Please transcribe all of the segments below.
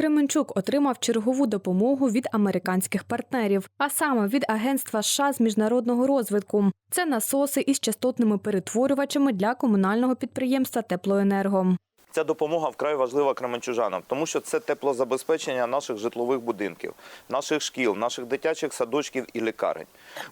Кременчук отримав чергову допомогу від американських партнерів, а саме від Агентства США з міжнародного розвитку. Це насоси із частотними перетворювачами для комунального підприємства Теплоенерго. Ця допомога вкрай важлива кременчужанам, тому що це теплозабезпечення наших житлових будинків, наших шкіл, наших дитячих садочків і лікарень.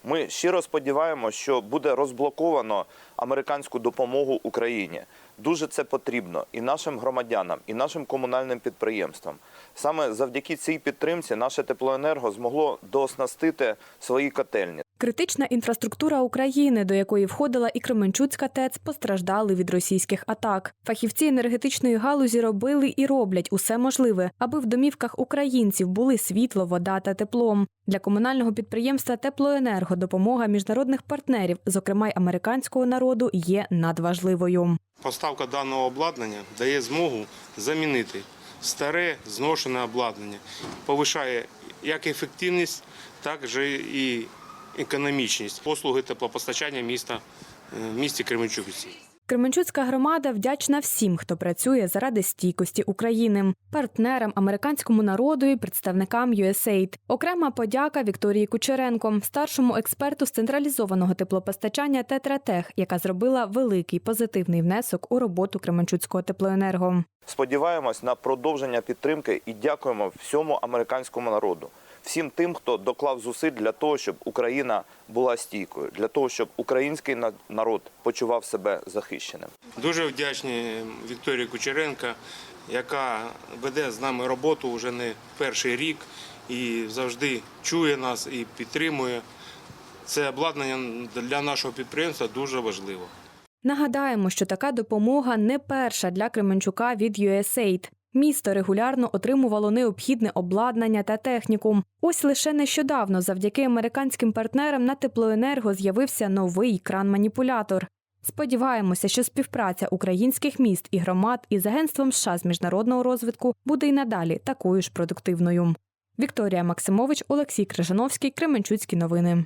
Ми щиро сподіваємося, що буде розблоковано американську допомогу Україні. Дуже це потрібно і нашим громадянам, і нашим комунальним підприємствам. Саме завдяки цій підтримці наше теплоенерго змогло дооснастити свої котельні. Критична інфраструктура України, до якої входила і Кременчуцька ТЕЦ, постраждали від російських атак. Фахівці енергетичної галузі робили і роблять усе можливе, аби в домівках українців були світло, вода та тепло. Для комунального підприємства Теплоенерго допомога міжнародних партнерів, зокрема й американського народу, є надважливою. Поставка даного обладнання дає змогу замінити старе зношене обладнання, повишає як ефективність, так і економічність послуги теплопостачання міста е, в місті Кременчуці. Кременчуцька громада вдячна всім, хто працює заради стійкості України, партнерам, американському народу і представникам USAID. Окрема подяка Вікторії Кучеренко, старшому експерту з централізованого теплопостачання Тетратех, яка зробила великий позитивний внесок у роботу Кременчуцького теплоенерго. Сподіваємось на продовження підтримки і дякуємо всьому американському народу, всім тим, хто доклав зусиль для того, щоб Україна була стійкою, для того, щоб український народ почував себе захищеним. Дуже вдячні Вікторії Кучеренко, яка веде з нами роботу вже не перший рік і завжди чує нас і підтримує. Це обладнання для нашого підприємства дуже важливо. Нагадаємо, що така допомога не перша для Кременчука від USAID. Місто регулярно отримувало необхідне обладнання та техніку. Ось лише нещодавно, завдяки американським партнерам на теплоенерго з'явився новий кран-маніпулятор. Сподіваємося, що співпраця українських міст і громад із агентством США з міжнародного розвитку буде й надалі такою ж продуктивною. Вікторія Максимович, Олексій Крижановський, Кременчуцькі новини.